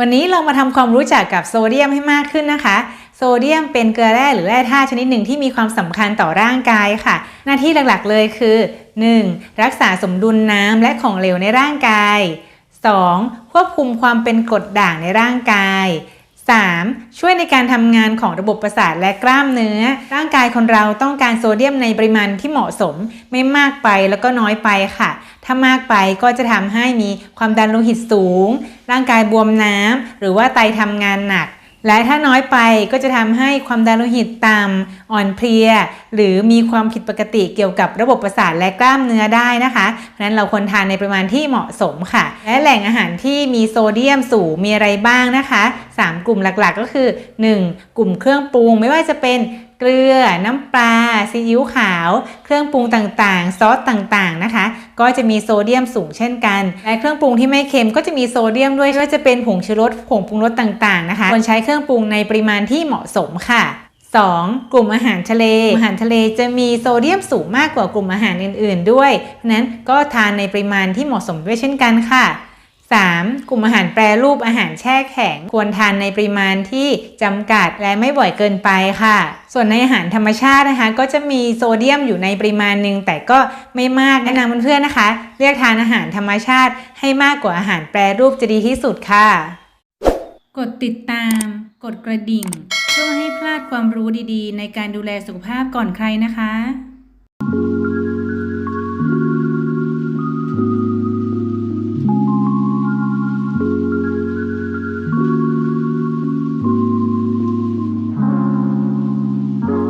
วันนี้เรามาทำความรู้จักกับโซเดียมให้มากขึ้นนะคะ โซเดียมเป็นเกลือแร่หรือแร่ธาตุชนิดหนึ่งที่มีความสำคัญต่อร่างกายค่ะ หน้าที่หลักๆเลยคือ 1. รักษาสมดุลน้ำและของเหลวในร่างกาย 2. ควบคุมความเป็นกรดด่างในร่างกาย 3. ช่วยในการทำงานของระบบประสาทและกล้ามเนื้อ ร่างกายคนเราต้องการโซเดียมในปริมาณที่เหมาะสม ไม่มากไปแล้วก็น้อยไปค่ะ ถ้ามากไปก็จะทำให้มีความดันโลหิตสูง ร่างกายบวมน้ำหรือว่าไตทำงานหนัก และถ้าน้อยไปก็จะทำให้ความดันโลหิตต่ำอ่อนเพลีย หรือมีความผิดปกติเกี่ยวกับระบบประสาทและกล้ามเนื้อได้นะคะเพราะฉะนั้นเราควรทานในปริมาณที่เหมาะสมค่ะ และแหล่งอาหารที่มีโซเดียมสูงมีอะไรบ้างนะคะ 3 กลุ่มหลักๆ ก็คือ 1. กลุ่มเครื่องปรุงไม่ว่าจะเป็นเกลือ น้ำปลา ซีอิ๊วขาว เครื่องปรุงต่างๆ ซอสต่างๆ นะคะ ก็จะมีโซเดียมสูงเช่นกัน และเครื่องปรุงที่ไม่เค็มก็จะมีโซเดียมด้วยไม่ว่าจะเป็นผงชูรส ผงปรุงรสต่างๆ นะคะ ควรใช้เครื่องปรุงในปริมาณที่เหมาะสมค่ะ 2. กลุ่มอาหารทะเล อาหารทะเลจะมีโซเดียมสูงมากกว่ากลุ่มอาหารอื่น ๆ ด้วย เพราะนั้นก็ทานในปริมาณที่เหมาะสมด้วยเช่นกันค่ะ 3. กลุ่มอาหารแปรรูปอาหารแช่แข็ง ควรทานในปริมาณที่จำกัดและไม่บ่อยเกินไปค่ะ ส่วนในอาหารธรรมชาตินะคะ ก็จะมีโซเดียมอยู่ในปริมาณหนึ่งแต่ก็ไม่มากแนะนำเพื่อนๆนะคะ เลือกทานอาหารธรรมชาติให้มากกว่าอาหารแปรรูปจะดีที่สุดค่ะ กดติดตาม กดกระดิ่ง เพื่อให้พลาดความรู้ดีๆ ในการดูแลสุขภาพก่อนใครนะคะ